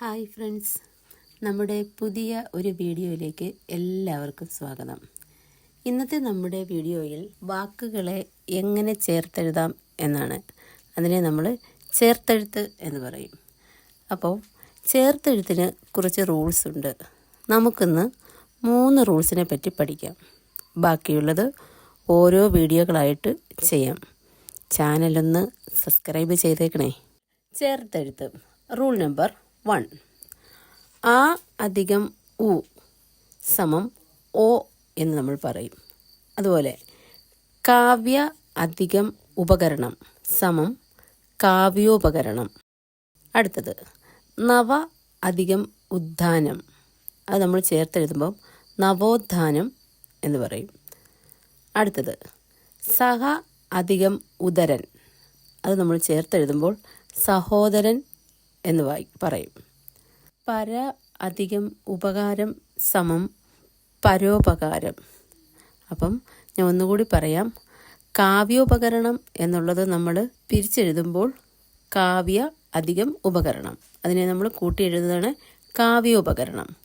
Hi friends. നമ്മുടെ പുതിയ ഒരു വീഡിയോയിലേക്ക് എല്ലാവർക്കും സ്വാഗതം. ഇന്നത്തെ നമ്മുടെ വീഡിയോയിൽ വാക്കുകളെ എങ്ങനെ ചേർത്തെഴുതാം എന്നാണ്. അതിനെ നമ്മൾ ചേർത്തെഴുത്ത് എന്ന് പറയും. അപ്പോൾ ചേർത്തെഴുത്തിന് കുറച്ച് റൂൾസ് ഉണ്ട്. നമുക്കിന്ന് മൂന്ന് റൂൾസിനെ പറ്റി പഠിക്കാം. ബാക്കിയുള്ളത് ഓരോ വീഡിയോകളായിട്ട് ചെയ്യാം. ചാനലൊന്ന് സബ്സ്ക്രൈബ് ചെയ്തേക്കണേ. ചേർത്തെഴുത്ത്. Rule number one. ആ അധികം ഉ സമം ഓ എന്ന് നമ്മൾ പറയും. അതുപോലെ കാവ്യ അധികം ഉപകരണം സമം കാവ്യോപകരണം. അടുത്തത് നവ അധികം ഉദ്ധാനം. അത് നമ്മൾ ചേർത്തെഴുതുമ്പം നവോത്ഥാനം എന്ന് പറയും. അടുത്തത് സഹ അധികം ഉദരൻ. അത് നമ്മൾ ചേർത്തെഴുതുമ്പോൾ സഹോദരൻ എന്ന് വായി പറയും. പര അധികം ഉപകാരം സമം പരോപകാരം. അപ്പം ഞാൻ ഒന്നുകൂടി പറയാം. കാവ്യോപകരണം എന്നുള്ളത് നമ്മൾ പിരിച്ചെഴുതുമ്പോൾ കാവ്യ അധികം ഉപകരണം. അതിനെ നമ്മൾ കൂട്ടി എഴുതുന്നതാണ് കാവ്യോപകരണം.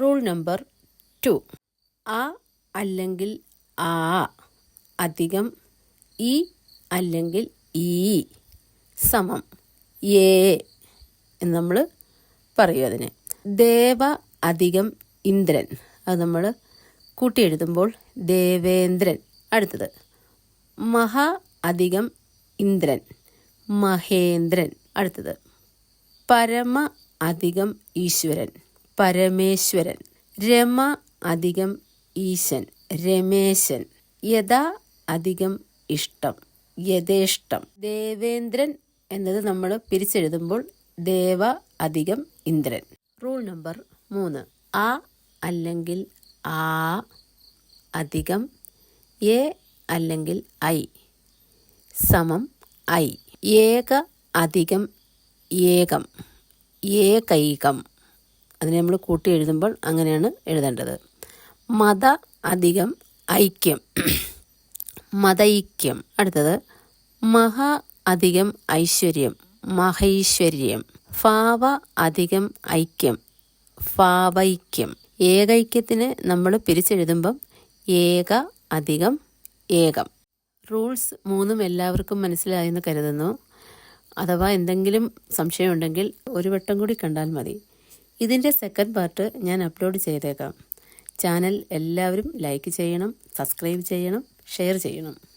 Rule number two. ആ അല്ലെങ്കിൽ ആ അധികം ഇ അല്ലെങ്കിൽ ഈ സമം ഏ എന്ന് നമ്മൾ പറയും അതിന്. ദേവ അധികം ഇന്ദ്രൻ. അത് നമ്മൾ കൂട്ടി എഴുതുമ്പോൾ ദേവേന്ദ്രൻ. അടുത്തത്. മഹ അധികം ഇന്ദ്രൻ. മഹേന്ദ്രൻ. അടുത്തത്. പരമ അധികം ഈശ്വരൻ. പരമേശ്വരൻ. രമ അധികം ഈശൻ. രമേശൻ. യഥാ അധികം ഇഷ്ടം. യഥേഷ്ടം. ദേവേന്ദ്രൻ എന്നത് നമ്മൾ പിരിച്ചെഴുതുമ്പോൾ ദേവ അധികം ഇന്ദ്രൻ. റൂൾ നമ്പർ മൂന്ന്. ആ അല്ലെങ്കിൽ ആ അധികം എ അല്ലെങ്കിൽ ഐ സമം ഐ. ഏക അധികം ഏകം ഏകൈകം. അതിനെ നമ്മൾ കൂട്ടി എഴുതുമ്പോൾ അങ്ങനെയാണ് എഴുതേണ്ടത്. മത അധികം ഐക്യം. മതൈക്യം. അടുത്തത് മഹ അധികം ഐശ്വര്യം മഹൈശ്വര്യം. ഭാവ അധികം ഐക്യം ഫാവൈക്യം. ഏകൈക്യത്തിന് നമ്മൾ പിരിച്ചെഴുതുമ്പം ഏക അധികം ഏകം. റൂൾസ് മൂന്നും എല്ലാവർക്കും മനസ്സിലായെന്ന് കരുതുന്നു. അഥവാ എന്തെങ്കിലും സംശയമുണ്ടെങ്കിൽ ഒരു വട്ടം കൂടി കണ്ടാൽ മതി. ഇതിന്റെ സെക്കൻഡ് പാർട്ട് ഞാൻ അപ്ലോഡ് ചെയ്തേക്കാം. ചാനൽ എല്ലാവരും ലൈക്ക് ചെയ്യണം സബ്സ്ക്രൈബ് ചെയ്യണം ഷെയർ ചെയ്യണം.